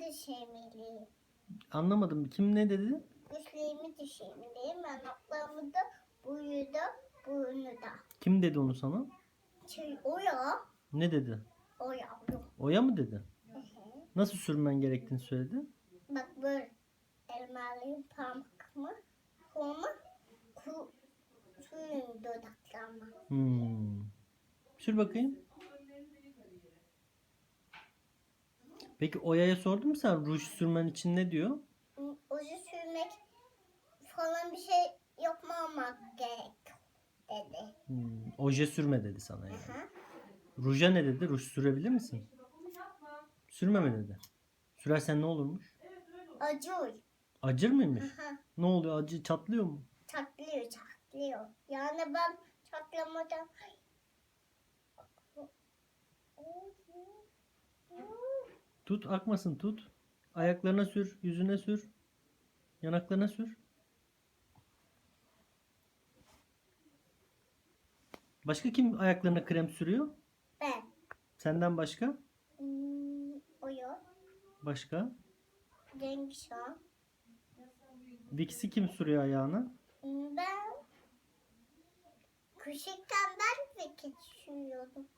düşürmeliyim. Anlamadım. Kim ne dedi? Gözlerimi düşürmeliyim. Yanaklarımı da, boyu da, burnu da. Kim dedi onu sana? Şey, o ya. Ne dedi? O yavrum. Oya mı dedi? Hı hı. Nasıl sürmen gerektiğini söyledi. Bak böyle elmalıyım parmakımı, kolumu, ku, suyun dudaklarıma. Hmm. Sür bakayım. Peki Oya'ya sordun mu sen ruj sürmen için ne diyor? Oje sürmek falan bir şey yapmamak gerek dedi. Hmm. Oje sürme dedi sana yani. Aha. Ruja ne dedi? Ruj sürebilir misin? Sürme mi dedi? Sürersen ne olurmuş? Acıyor. Acır mıymış? Aha. Ne oluyor? Acı çatlıyor mu? Çatlıyor, çatlıyor. Yani ben çatlamadan... Tut akmasın tut. Ayaklarına sür, yüzüne sür. Yanaklarına sür. Başka kim ayaklarına krem sürüyor? Ben. Senden başka? Hmm, oyu. Başka? Cengiz Han. Vix'i kim sürüyor ayağına? Ben küçükken ben peki düşünüyordum.